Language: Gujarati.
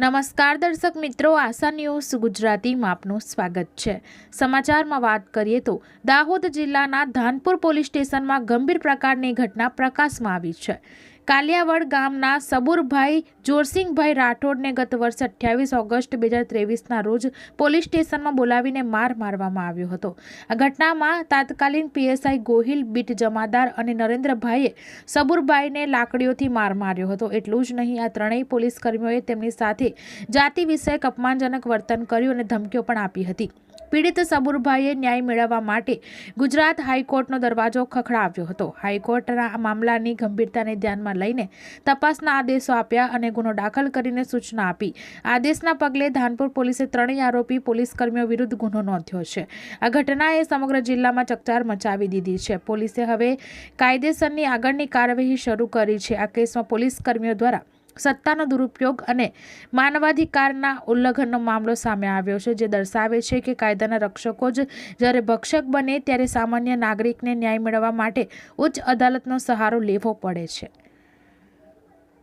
નમસ્કાર દર્શક મિત્રો, આશા ન્યૂઝ ગુજરાતીમાં આપનું સ્વાગત છે. સમાચારમાં વાત કરીએ તો, દાહોદ જિલ્લાના ધાનપુર પોલીસ સ્ટેશનમાં ગંભીર પ્રકારની ઘટના પ્રકાશમાં આવી છે. કાલિયાવડ ગામના સબુરભાઈ જોરસિંહભાઈ રાઠોડને ગત વર્ષે અઠ્યાવીસ ઓગસ્ટ બે હજાર ત્રેવીસના રોજ પોલીસ સ્ટેશનમાં બોલાવીને માર મારવામાં આવ્યો હતો. આ ઘટનામાં તાત્કાલિન પીએસઆઈ ગોહિલ, બીટ જમાદાર અને નરેન્દ્રભાઈએ સબુરભાઈને લાકડીઓથી માર માર્યો હતો. એટલું જ નહીં, આ ત્રણેય પોલીસ કર્મીઓએ તેમની સાથે જાતિ વિષયક અપમાનજનક વર્તન કર્યું અને ધમકીઓ પણ આપી હતી. પીડિત સબુરભાઈએ ન્યાય મેળવવા માટે ગુજરાત હાઈકોર્ટનો દરવાજો ખખડાવ્યો હતો. હાઈકોર્ટના મામલાની ગંભીરતાને ધ્યાનમાં લઈને તપાસના આદેશો આપ્યા અને ગુનો દાખલ કરીને સૂચના આપી. આદેશના પગલે ધાનપુર પોલીસે ત્રણેય આરોપી પોલીસ કર્મીઓ વિરુદ્ધ ગુનો નોંધ્યો છે. આ ઘટનાએ સમગ્ર જિલ્લામાં ચકચાર મચાવી દીધી છે. પોલીસે હવે કાયદેસરની આગળની કાર્યવાહી શરૂ કરી છે. આ કેસમાં પોલીસ કર્મીઓ દ્વારા સત્તાનો દુરુપયોગ અને માનવાધિકારના ઉલ્લંઘનનો મામલો સામે આવ્યો છે, જે દર્શાવે છે કે કાયદાના રક્ષકો જ જ્યારે ભક્ષક બને ત્યારે સામાન્ય નાગરિકને ન્યાય મેળવવા માટે ઉચ્ચ અદાલતનો સહારો લેવો પડે છે.